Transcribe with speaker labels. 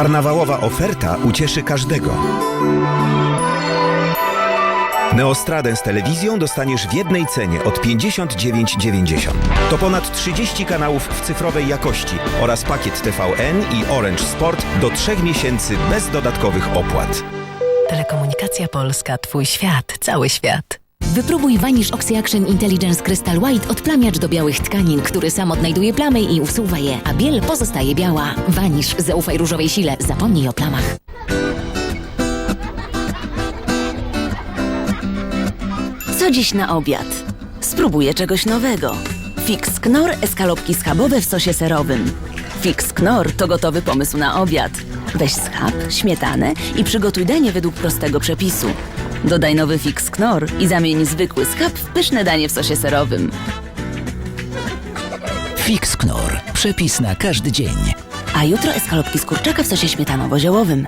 Speaker 1: Karnawałowa oferta ucieszy każdego. Neostradę z telewizją dostaniesz w jednej cenie od 59,90. To ponad 30 kanałów w cyfrowej jakości oraz pakiet TVN i Orange Sport do 3 miesięcy bez dodatkowych opłat.
Speaker 2: Telekomunikacja Polska, Twój świat, cały świat.
Speaker 3: Wypróbuj Vanish Oxy-Action Intelligence Crystal White odplamiacz do białych tkanin, który sam odnajduje plamy i usuwa je, a biel pozostaje biała. Vanish, zaufaj różowej sile, zapomnij o plamach.
Speaker 4: Co dziś na obiad? Spróbuję czegoś nowego. Fix Knorr eskalopki schabowe w sosie serowym. Fix Knorr to gotowy pomysł na obiad. Weź schab, śmietanę i przygotuj danie według prostego przepisu. Dodaj nowy Fix Knorr i zamień zwykły schab w pyszne danie w sosie serowym.
Speaker 5: Fix Knorr. Przepis na każdy dzień.
Speaker 4: A jutro eskalopki z kurczaka w sosie śmietanowo-ziołowym.